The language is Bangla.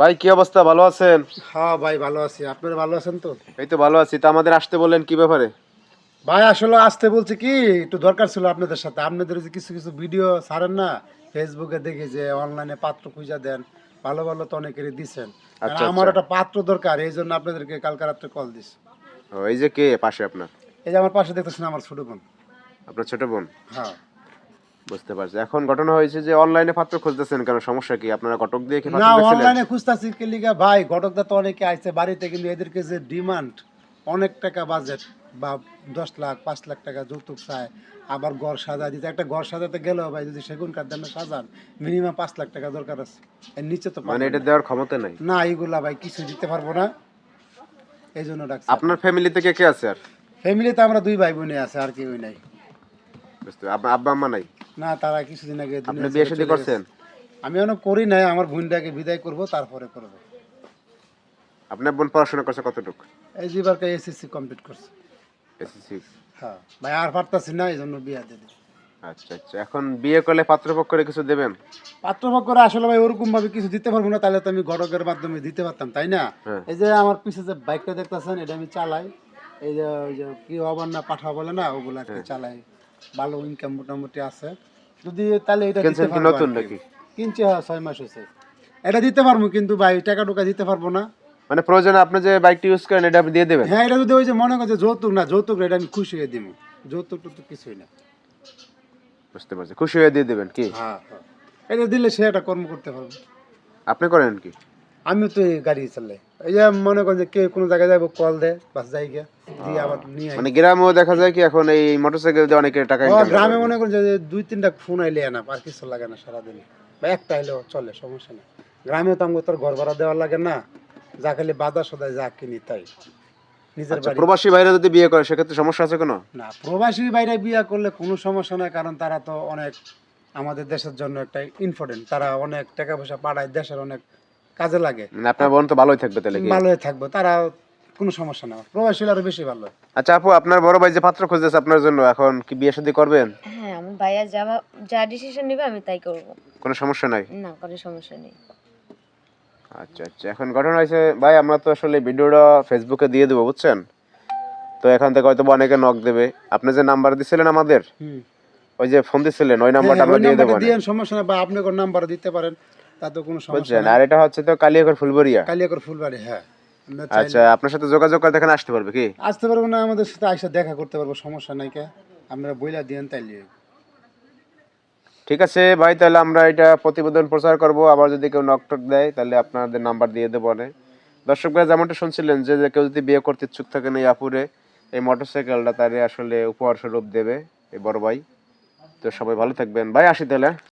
ভাই কি অবস্থা? ভালো আছেন? হ্যাঁ ভাই ভালো আছি। আপনারা ভালো আছেন তো? এই তো ভালো আছি। তা আমাদের আসতে বললেন কি ব্যাপারে? ভাই আসলে আসতে বলছি কি একটু দরকার ছিল আপনাদের সাথে। আপনাদের যে কিছু কিছু ভিডিও ছাড়েন না? ফেসবুকে দেখি যে অনলাইনে পাত্র খুঁজে দেন। ভালো ভালো তো অনেকেরই দিচ্ছেন আচ্ছা, আমার আচ্ছা। একটা পাত্র দরকার এই জন্য আপনাদেরকে কালকে রাত্রে কল দিস ও, এই যে কে? পাশে আপনার? এই যে আমার পাশে দেখতেছেন আমার ছোট বোন। আপনার ছোট বোন? হ্যাঁ। বুঝতে পারছি। এখন ঘটনা হয়েছে যে অনলাইনে পাত্র খুঁজতেছেন কেন? সমস্যা কি? আপনারা কটক দিয়ে কি না অনলাইনে খুঁজতেছি কে লিগা ভাই ঘটকদা তো অনেকে আইছে বাড়িতে কিন্তু এদেরকে যে ডিমান্ড অনেক টাকা বাজেট বা দশ লাখ পাঁচ লাখ টাকা যৌতুক চায় আবার ঘর সাজা দিতে। একটা ঘর সাজাতে গেলেও ভাই যদি সেগুন কাঠ দামে সাজান মিনিমাম পাঁচ লাখ টাকা দরকার আছে। এর নিচে তো মানে এটা দেওয়ার ক্ষমতা নাই? না এইগুলা ভাই কিছু দিতে পারব না। এই জন্য ডাকছি। আপনার ফ্যামিলি থেকে কে আছে আর? ফ্যামিলিতে আমরা দুই ভাই বোনে আছে আর কেউ নাই। আপনার আব্বা আম্মা নাই? না তারা কিছুদিন আগে আপনি বিয়ে শাদী করছেন? আমি এখনও করি নাই আমার বোনটাকে বিদায় করব তারপরে করব। আপনার বোন পড়াশোনা করছে কতটুকু? এই এসএসসি কমপ্লিট করছে। এসএসসি? হ্যাঁ ভাই আর পারতাছি না এই জন্য বিয়া দিয়ে দিই। আচ্ছা আচ্ছা। এখন বিয়ে করলে পাত্রপক্ষরে কিছু দেবেন? পাত্রভাগ করে আসলে ভাই ওরকম ভাবে কিছু দিতে পারব না তাহলে তো আমি গড়কের মাধ্যমে দিতে পারতাম তাই না? হ্যাঁ। এই যে আমার পিছে যে বাইকটা দেখতেছেন এটা আমি চালাই। এই যে ওই যে কি হবার না পাঠা বলে না ওগুলো আর হ্যাঁ। কি চালাই। ভালো ইনকাম মোটামুটি আছে। যদি তাহলে এটা কিনছেন কি নতুন নাকি? কিনছি হ্যাঁ ছয় মাস হয়েছে। এটা দিতে পারব কিন্তু ভাই টাকা টুকা দিতে পারব না। মানে প্রয়োজনে আপনি যে বাইকটি ইউজ করেন এটা আপনি দিয়ে দেবেন? হ্যাঁ এটা যদি ওই যে মনে করছে যৌতুক না যৌতুক এটা আমি খুশি হয়ে দিব। যৌতুক টুতুক কিছুই না। বুঝতে পারছি। খুশি হয়ে দিয়ে দেবেন কি? হ্যাঁ হ্যাঁ। এটা দিলে সে একটা কর্ম করতে পারবে। আপনি করেন কি? আমি তো গাড়ি চালাই। এই যে মনে করেন যে কে কোনো জায়গায় যাব কল দেয় বাস যাই গিয়া দিয়ে আবার নিয়ে মানে গ্রামেও দেখা যায় কি এখন এই মোটরসাইকেল দিয়ে অনেকে টাকা ইনকাম গ্রামে মনে করেন যে দুই তিনটা ফোন আইলে না আর কিছু লাগে না সারাদিন। বা একটা আইলেও চলে সমস্যা নেই। গ্রামে তো আমাকে তোর ঘর ভাড়া দেওয়া লাগে না যা খালি বাজার সদায় যা কিনি তাই। নিজের আচ্ছা প্রবাসী ভাইরা যদি বিয়ে করে সেক্ষেত্রে সমস্যা আছে কোনো? না প্রবাসী বাইরে বিয়া করলে কোনো সমস্যা নাই কারণ তারা তো অনেক আমাদের দেশের জন্য একটা ইম্পর্টেন্ট তারা অনেক টাকা পয়সা পাঠায় দেশের অনেক কাজে লাগে। মানে আপনার বোন তো ভালোই থাকবে তাহলে কি? ভালো থাকব তারা কোনো সমস্যা না প্রবাসী হলে আরও বেশি ভালো। আচ্ছা আপু আপনার বড় ভাই যে পাত্র খুঁজতেছে আপনার জন্য এখন কি বিয়ে শাদী করবেন? হ্যাঁ আমার ভাইয়া যা যা ডিসিশন নেবে আমি তাই করব। কোনো সমস্যা নাই? না কোনো সমস্যা নেই। আচ্ছা আচ্ছা। এখন ঘটনা হয়েছে ভাই আমরা তো আসলে ভিডিওটা ফেসবুকে দিয়ে দেবো বুঝছেন? তো এখান থেকে হয়তো বা অনেকে নক দেবে। আপনি যে নাম্বার দিছিলেন আমাদের হুম। ওই যে ফোন দিছিলেন ওই নাম্বারটা আমরা দিয়ে দেবো দিয়ে সমস্যা না বা আপনি কোন নাম্বার দিতে পারেন। তাতে কোনো সমস্যা বুঝছেন নেই। আর এটা হচ্ছে তো কালিয়াকর ফুলবরিয়া কালিয়াকর ফুলবাড়ি হ্যাঁ। আচ্ছা আপনার সাথে যোগাযোগ করে এখানে আসতে পারবে কি? আসতে পারব না আমাদের সাথে আইসা দেখা করতে পারব সমস্যা নাই কে। আমরা বইলা দিয়েন তাইলে। ঠিক আছে ভাই তাহলে আমরা এটা প্রতিবেদন প্রচার করব। আবার যদি কেউ নক টক দেয় তাহলে আপনাদের নাম্বার দিয়ে দেবো অনেক। দর্শক ভাই যেমনটা শুনছিলেন যে যে কেউ যদি বিয়ে করতে ইচ্ছুক থাকেন এই আপুরে এই মোটরসাইকেলটা তারে আসলে উপহার স্বরূপ দেবে এই বড় ভাই। তো সবাই ভালো থাকবেন। ভাই আসি তাহলে।